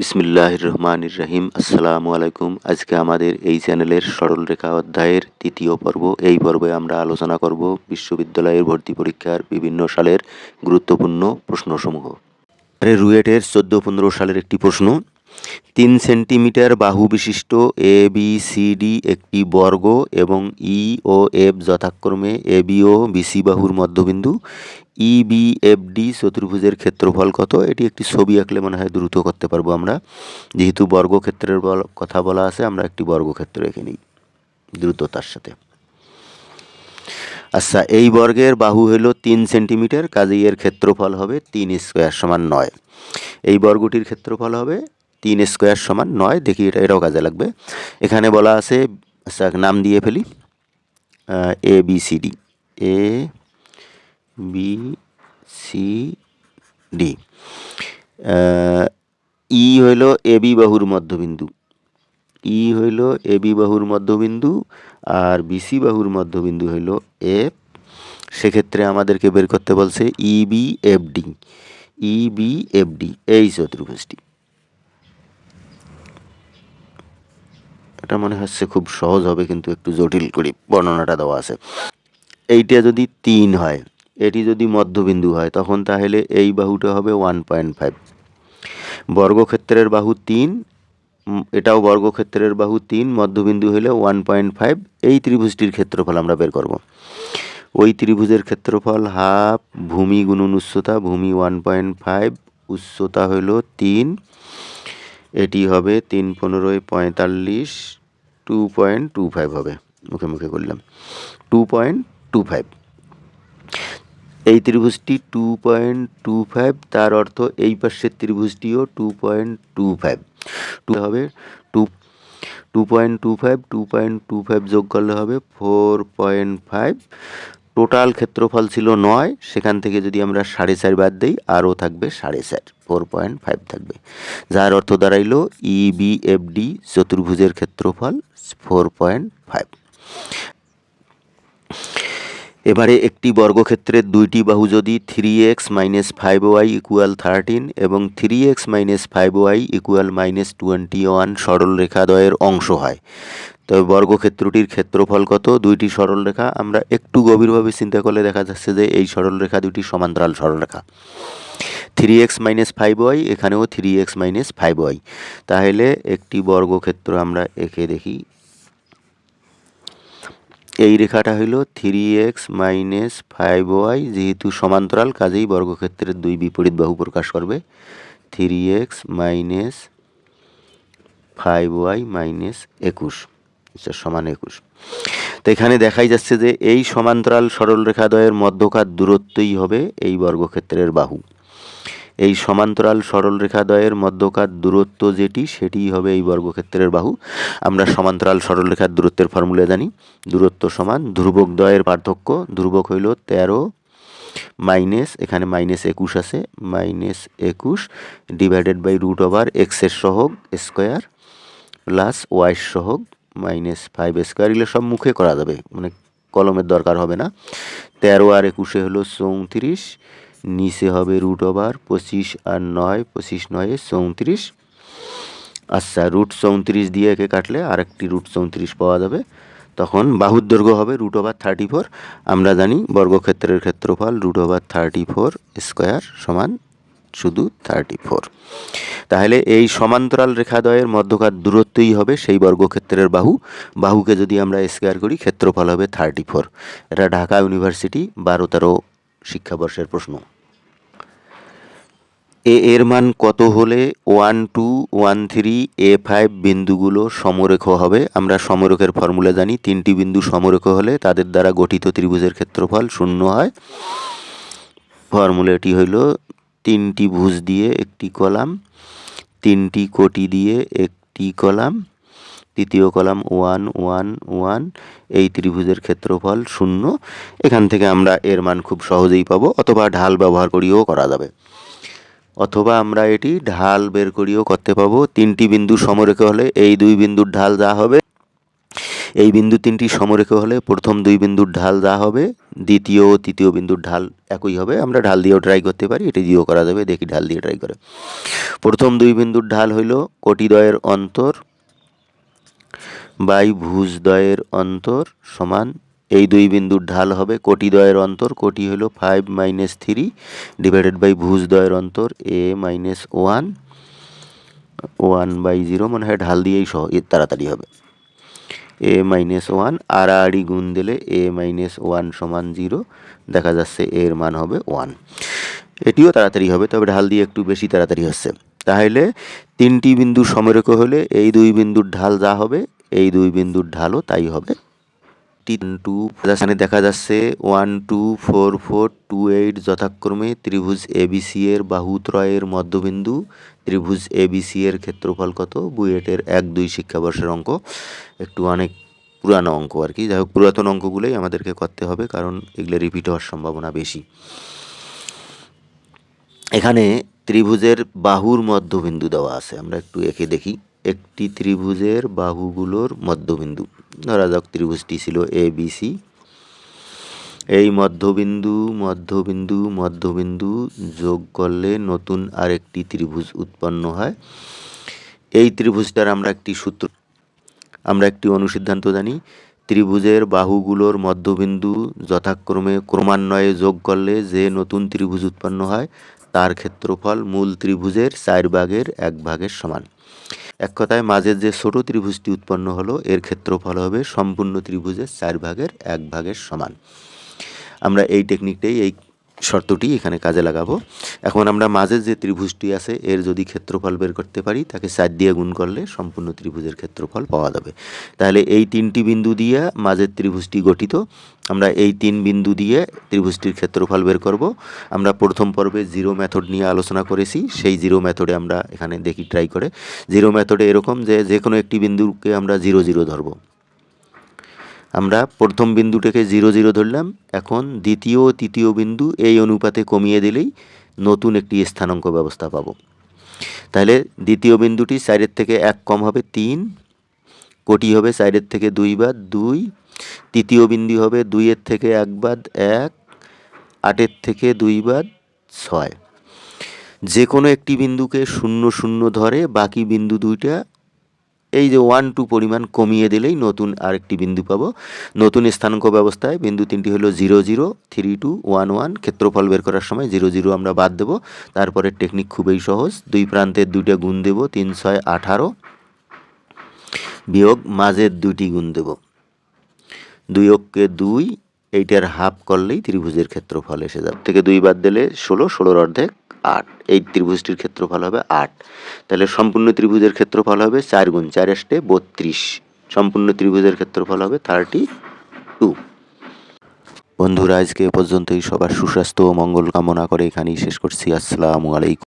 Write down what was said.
বিসমিল্লাহ রহমান রাহিম আসসালামু আলাইকুম আজকে আমাদের এই চ্যানেলের সরলরেখা অধ্যায়ের তৃতীয় পর্ব। এই পর্বে আমরা আলোচনা করব বিশ্ববিদ্যালয়ের ভর্তি পরীক্ষার বিভিন্ন সালের গুরুত্বপূর্ণ প্রশ্নসমূহ। রুয়েটের চোদ্দ পনেরো সালের একটি প্রশ্ন, তিন সেন্টিমিটার বাহু বিশিষ্ট এ, বি, সি, ডি একটি বর্গ এবং ই ও এফ যথাক্রমে এ, বি ও বিসি বাহুর মধ্যবিন্দু। ই বি এফ ডি চতুর্ভুজের ক্ষেত্রফল কত? এটি একটি ছবি আঁকলে মনে হয় দ্রুত করতে পারব আমরা। যেহেতু বর্গক্ষেত্রের কথা বলা আছে, আমরা একটি বর্গক্ষেত্র এঁকে নিই দ্রুততার সাথে। আচ্ছা এই বর্গের বাহু হলো তিন সেন্টিমিটার, কাজেই এর ক্ষেত্রফল হবে তিন স্কোয়ার সমান নয়। এই বর্গটির ক্ষেত্রফল হবে তিন স্কোয়ার সমান নয়, দেখি এটা, এটাও কাজে লাগবে। এখানে বলা আছে আচ্ছা নাম দিয়ে ফেলি। A B C D A B C D E হইল এ বি বাহুর মধ্যবিন্দু। ই হইল এ বি বাহুর মধ্যবিন্দু আর বিসি বাহুর মধ্যবিন্দু হইল এফ সেক্ষেত্রে আমাদেরকে বের করতে বলছে E B F D E B F D এই চতুর্ভুজটি। এটা মনে হচ্ছে খুব সহজ হবে, কিন্তু একটু জটিল করি বর্ণনাটা দেওয়া আছে। এইটা যদি তিন হয় এটি যদি মধ্যবিন্দু হয়, তখন তাহলে এই বাহুটা হবে ওয়ান পয়েন্ট ফাইভ বর্গক্ষেত্রের বাহু তিন এটাও বর্গক্ষেত্রের বাহু তিন, মধ্যবিন্দু হলে ওয়ান পয়েন্ট ফাইভ এই ত্রিভুজটির ক্ষেত্রফল আমরা বের করব। ওই ত্রিভুজের ক্ষেত্রফল হাফ ভূমি গুণন উচ্চতা, ভূমি ওয়ান পয়েন্ট ফাইভ উচ্চতা হইল তিন। এটি হবে তিন পনেরোয় পঁয়তাল্লিশ টু পয়েন্ট টু ফাইভ হবে। মুখে মুখে করলাম। টু পয়েন্ট টু ফাইভ এই ত্রিভুজটি টু পয়েন্ট টু ফাইভ তার অর্থ এই পাশের ত্রিভুজটিও two point two five two হবে two two point two five two point two five যোগ করলে হবে ফোর পয়েন্ট ফাইভ টোটাল ক্ষেত্রফল ছিল নয়, সেখান থেকে যদি আমরা সাড়ে চার বাদ দিই, আরও থাকবে সাড়ে চার ফোর পয়েন্ট ফাইভ থাকবে। যার অর্থ দাঁড়াইল ই বি এফ ডি চতুর্ভুজের ক্ষেত্রফল ফোর পয়েন্ট ফাইভ এবারে একটি বর্গক্ষেত্রের দুইটি বাহু যদি three x minus five y equal thirteen এবং three x minus five y equal minus twenty one সরলরেখাদ্বয়ের অংশ হয়। তবে বর্গক্ষেত্রটির ক্ষেত্রফল কত? দুইটি সরলরেখা। আমরা একটু গভীরভাবে চিন্তা করলে দেখা যাচ্ছে যে এই সরলরেখা দুটি সমান্তরাল সরলরেখা। Three x minus five y এখানেও three x minus five y তাহলে একটি বর্গক্ষেত্র আমরা এঁকে দেখি। এই রেখাটা হইল three x minus five y যেহেতু সমান্তরাল কাজেই বর্গক্ষেত্রের দুই বিপরীত বাহু প্রকাশ করবে। Three x minus five y minus একুশ আচ্ছা, সমান একুশ। তো এখানে দেখাই যাচ্ছে যে এই সমান্তরাল সরলরেখাদ্বয়ের মধ্যকার দূরত্বই হবে এই বর্গক্ষেত্রের বাহু। এই সমান্তরাল সরলরেখাদ্বয়ের মধ্যকার দূরত্ব যেটি, সেটিই হবে এই বর্গক্ষেত্রের বাহু। আমরা সমান্তরাল সরলরেখার দূরত্বের ফর্মুলা জানি। দূরত্ব সমান ধ্রুবক দ্বয়ের পার্থক্য, ধ্রুবক হইল তেরো মাইনাস, এখানে মাইনাস একুশ আছে, মাইনাস একুশ ডিভাইডেড বাই রুট ওভার এক্সের সহগ স্কোয়ার প্লাস ওয়াই সহগ মাইনাস ফাইভ স্কোয়ার। এগুলো সব মুখে করা যাবে মানে কলমের দরকার হবে না। তেরো আর একুশে হলো চৌত্রিশ নিচে হবে রুট ওভার পঁচিশ আর নয়, পঁচিশ নয়ে চৌত্রিশ। আচ্ছা রুট চৌত্রিশ দিয়ে একে কাটলে আরেকটি রুট চৌত্রিশ পাওয়া যাবে। তখন বাহুর দৈর্ঘ্য হবে রুট ওভার থার্টি ফোর আমরা জানি বর্গক্ষেত্রের ক্ষেত্রফল root over thirty four square সমান শুধু থার্টি ফোর তাহলে এই সমান্তরাল রেখাদ্বয়ের মধ্যকার দূরত্বই হবে সেই বর্গক্ষেত্রের বাহু। বাহুকে যদি আমরা স্কোয়ার করি, ক্ষেত্রফল হবে থার্টি ফোর এটা ঢাকা ইউনিভার্সিটি বারো তেরো শিক্ষাবর্ষের প্রশ্ন। এ এর মান কত হলে one two one three a five বিন্দুগুলো সমরেখ হবে? আমরা সমরেখের ফর্মুলা জানি, তিনটি বিন্দু সমরেখ হলে তাদের দ্বারা গঠিত ত্রিভুজের ক্ষেত্রফল শূন্য হয়। ফর্মুলাটি হইল তিনটি ভুজ দিয়ে একটি কলাম, তিনটি কোটি দিয়ে একটি কলাম, তৃতীয় কলাম ওয়ান ওয়ান ওয়ান, এই ত্রিভুজের ক্ষেত্রফল শূন্য। এখান থেকে আমরা এর মান খুব সহজেই পাবো, অথবা ঢাল ব্যবহার করিও করা যাবে। অথবা আমরা এটি ঢাল বের করিও করতে পাবো। তিনটি বিন্দু সমরেখা হলে এই দুই বিন্দুর ঢাল যা হবে, এই বিন্দু তিনটি সমরেখা হলে প্রথম দুই বিন্দুর ঢাল যা হবে, দ্বিতীয় ও তৃতীয় বিন্দুর ঢাল একই হবে। আমরা ঢাল দিয়েও ট্রাই করতে পারি, এটি দিয়েও করা যাবে, দেখি ঢাল দিয়ে ট্রাই করে। প্রথম দুই বিন্দুর ঢাল হইল কোটিদ্বয়ের অন্তর বাই ভুজদ্বয়ের অন্তর সমান এই দুই বিন্দুর ঢাল হবে কোটি কোটিদ্বয়ের অন্তর, কোটি হলো five minus three divided by ভুজদ্বয়ের অন্তর a minus one one by zero মনে হয় ঢাল দিয়েই সহ তাড়াতাড়ি হবে। এ মাইনাস ওয়ান আড়াআড়ি গুণ দিলে এ মাইনাস ওয়ান সমান জিরো দেখা যাচ্ছে এর মান হবে ওয়ান এটিও তাড়াতাড়ি হবে, তবে ঢাল দিয়ে একটু বেশি তাড়াতাড়ি হচ্ছে। তাহলে তিনটি বিন্দু সমরেখ হলে এই দুই বিন্দুর ঢাল যা হবে, এই দুই বিন্দুর ঢালও তাই হবে। টু এখানে দেখা যাচ্ছে। One two four four two eight যথাক্রমে ত্রিভুজ এবিসি এর বাহুত্রয়ের মধ্যবিন্দু। ত্রিভুজ এবিসি এর ক্ষেত্রফল কত? বুয়েটের এক, দুই শিক্ষাবর্ষের অঙ্ক। একটু অনেক পুরানো অঙ্ক আর কি। যাই হোক পুরাতন অঙ্কগুলোই আমাদেরকে করতে হবে কারণ এগুলো রিপিট হওয়ার সম্ভাবনা বেশি। এখানে ত্রিভুজের বাহুর মধ্যবিন্দু দেওয়া আছে। আমরা একটু একে দেখি। একটি ত্রিভুজের বাহুগুলোর মধ্যবিন্দু। ধরা যাক ত্রিভুজটি ছিল এ বি সি এই মধ্যবিন্দু মধ্যবিন্দু মধ্যবিন্দু যোগ করলে নতুন আরেকটি ত্রিভুজ উৎপন্ন হয়। এই ত্রিভুজটার আমরা একটি সূত্র, আমরা একটি অনুসিদ্ধান্ত জানি। ত্রিভুজের বাহুগুলোর মধ্যবিন্দু যথাক্রমে ক্রমান্বয়ে যোগ করলে যে নতুন ত্রিভুজ উৎপন্ন হয়, তার ক্ষেত্রফল মূল ত্রিভুজের চার ভাগের এক ভাগের সমান। এক কথায় মাঝের যে ছোট ত্রিভুজটি উৎপন্ন হলো, এর ক্ষেত্রফল হবে সম্পূর্ণ ত্রিভুজের চার ভাগের এক ভাগের সমান। আমরা এই টেকনিকটাই এই শর্তটি এখানে কাজে লাগাবো। এখন আমরা মাঝের যে ত্রিভুজটি আছে, এর যদি ক্ষেত্রফল বের করতে পারি, তাকে চার দিয়ে গুণ করলে সম্পূর্ণ ত্রিভুজের ক্ষেত্রফল পাওয়া যাবে। তাহলে এই তিনটি বিন্দু দিয়ে মাঝের ত্রিভুজটি গঠিত। আমরা এই তিন বিন্দু দিয়ে ত্রিভুজটির ক্ষেত্রফল বের করব। আমরা প্রথম পর্বে জিরো মেথড নিয়ে আলোচনা করেছি, সেই জিরো মেথডে আমরা এখানে দেখি, ট্রাই করে। জিরো মেথডে এরকম যে যে কোনো একটি বিন্দুকে আমরা জিরো জিরো ধরবো। আমরা প্রথম বিন্দুটাকে জিরো জিরো ধরলাম, এখন দ্বিতীয় তৃতীয় বিন্দু এই অনুপাতে কমিয়ে দিলেই নতুন একটি স্থানাঙ্ক ব্যবস্থা পাবো। তাহলে দ্বিতীয় বিন্দুটি সাইডের থেকে এক কম হবে তিন, কোটি হবে সাইডের থেকে দুই বাদ দুই, তৃতীয় বিন্দু হবে দুইয়ের থেকে এক বাদ এক, আটের থেকে দুই বাদ ছয়। যে কোনো একটি বিন্দুকে শূন্য শূন্য ধরে বাকি বিন্দু দুইটা এই যে ওয়ান টু পরিমাণ কমিয়ে দিলেই নতুন আরেকটি বিন্দু পাবো। নতুন স্থানাঙ্ক ব্যবস্থায় বিন্দু তিনটি হলো zero zero three two one one ক্ষেত্রফল বের করার সময় জিরো জিরো আমরা বাদ দেবো। তারপরে টেকনিক খুবই সহজ। দুই প্রান্তের দুইটা গুণ দেব, তিন, ছয়, আঠারো। বিয়োগ মাঝের দুইটি গুণ দেব। দুই অক্ষে দুই, এইটার হাফ করলেই ত্রিভুজের ক্ষেত্রফল এসে যাবে। থেকে দুই বাদ দিলে ষোলো, ষোলোর অর্ধেক। আট। এই ত্রিভুজটির ক্ষেত্রফল হবে আট। তাহলে সম্পূর্ণ ত্রিভুজের ক্ষেত্রফল হবে চার গুণ চার আসতে বত্রিশ। সম্পূর্ণ ত্রিভুজের ক্ষেত্রফল হবে থার্টি টু বন্ধুরা, আজকে পর্যন্তই। সবার সুস্বাস্থ্য ও মঙ্গল কামনা করে এখানেই শেষ করছি। আসসালামু আলাইকুম।